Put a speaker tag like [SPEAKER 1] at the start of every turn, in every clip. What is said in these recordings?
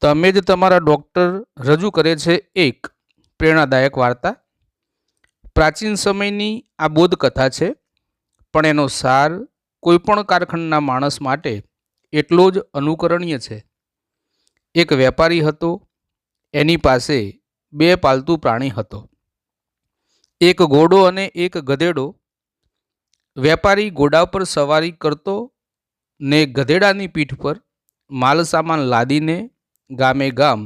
[SPEAKER 1] તમે જ તમારા ડૉક્ટર રજૂ કરે છે એક પ્રેરણાદાયક વાર્તા, પ્રાચીન સમયની આ બોધકથા છે, પણ એનો સાર કોઈપણ કારખાનાના માણસ માટે એટલો જ અનુકરણીય છે. એક વેપારી હતો, એની પાસે બે પાલતુ પ્રાણી હતો. એક ઘોડો અને એક ગધેડો. વેપારી ઘોડા પર સવારી કરતો ને ગધેડાની પીઠ પર માલ સામાન લાદીને ગામે ગામ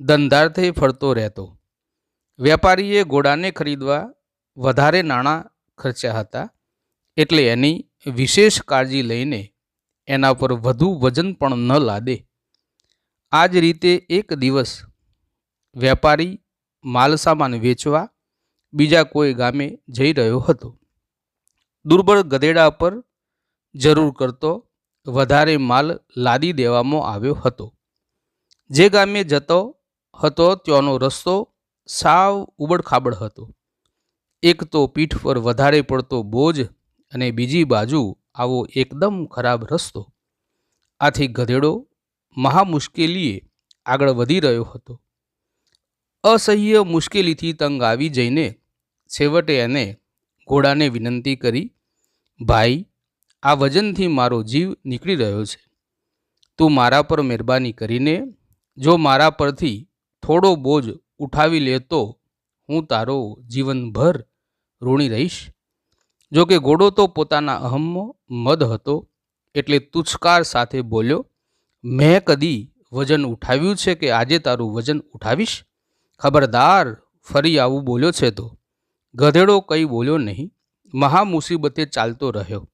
[SPEAKER 1] ધંધાર્થે ફરતો રહેતો. વેપારીએ ઘોડાને ખરીદવા વધારે નાણાં ખર્ચ્યા હતા, એટલે એની વિશેષ કાળજી લઈને એના પર વધુ વજન પણ ન લાદે. આ જ રીતે એક દિવસ વેપારી માલસામાન વેચવા બીજા કોઈ ગામે જઈ રહ્યો હતો. દુર્બળ ગધેડા પર જરૂર કરતો વધારે માલ લાદી દેવામાં આવ્યો હતો. જે ગામે જતો હતો ત્યાંનો રસ્તો સાવ ઉબડખાબડ હતો. એક તો પીઠ પર વધારે પડતો બોજ અને બીજી બાજુ આવો એકદમ ખરાબ રસ્તો. આથી ગધેડો મહા મુશ્કેલીએ આગળ વધી રહ્યો હતો. અસહ્ય મુશ્કેલીથી તંગ આવી જઈને છેવટે એને ઘોડાને વિનંતી કરી, ભાઈ, આ વજનથી મારો જીવ નીકળી રહ્યો છે. તું મારા પર મહેરબાની કરીને જો મારા પરથી થોડો બોજ ઉઠાવી લે તો હું તારો જીવનભર ઋણી રહીશ? જો કે ઘોડો તો પોતાના અહમમાં મદ હતો, એટલે તુચકાર સાથે બોલ્યો, મેં કદી વજન ઉઠાવ્યું છે કે આજે તારું વજન ઉઠાવીશ? ખબરદાર, ફરી આવું બોલ્યો છે તો. ગધેડો કંઈ બોલ્યો નહીં મહા મુસીબતે ચાલતો રહ્યો.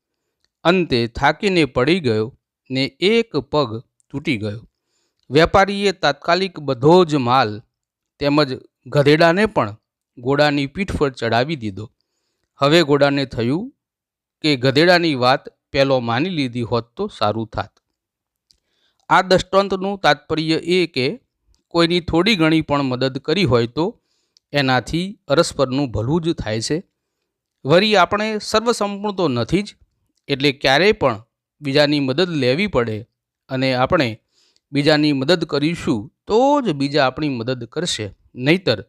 [SPEAKER 1] અંતે થાકીને પડી ગયો ને એક પગ તૂટી ગયો. વેપારીએ તાત્કાલિક બધો જ માલ તેમજ ગધેડાને પણ ઘોડાની પીઠ પર ચડાવી દીધો. હવે ઘોડાને થયું કે ગધેડાની વાત પહેલો માની લીધી હોત તો સારું થાત. આ દૃષ્ટાંતનું તાત્પર્ય એ કે કોઈની થોડી ઘણી પણ મદદ કરી હોય તો એનાથી અરસ્પરનું ભલું જ થાય છે. વરી આપણે સર્વસંપૂર્ણ તો નથી જ, એટલે ક્યારેય પણ બીજાની મદદ લેવી પડે અને આપણે બીજાની મદદ કરીશું, તો જ બીજા આપણી મદદ કરશે. નહીતર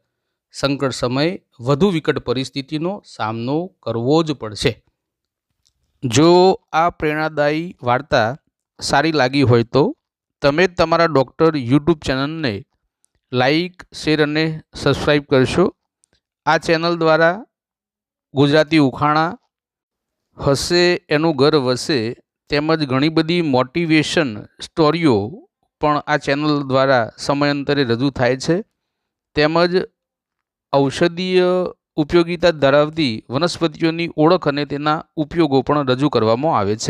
[SPEAKER 1] સંકટ સમયે વધુ વિકટ પરિસ્થિતિનો સામનો કરવો જ પડશે. જો આ પ્રેરણાદાયી વાર્તા સારી લાગી હોય તો તમે તમારા ડૉક્ટર યુટ્યુબ ચેનલને લાઈક, શેર અને સબસ્ક્રાઈબ કરશો. આ ચેનલ દ્વારા ગુજરાતી ઉખાણા હશે, એનું ઘર વસે, તેમજ ઘણી બધી મોટિવેશન સ્ટોરીઓ પણ આ ચેનલ દ્વારા સમયાંતરે રજૂ થાય છે. તેમજ ઔષધીય ઉપયોગિતા ધરાવતી વનસ્પતિઓની ઓળખ અને તેના ઉપયોગો પણ રજૂ કરવામાં આવે છે.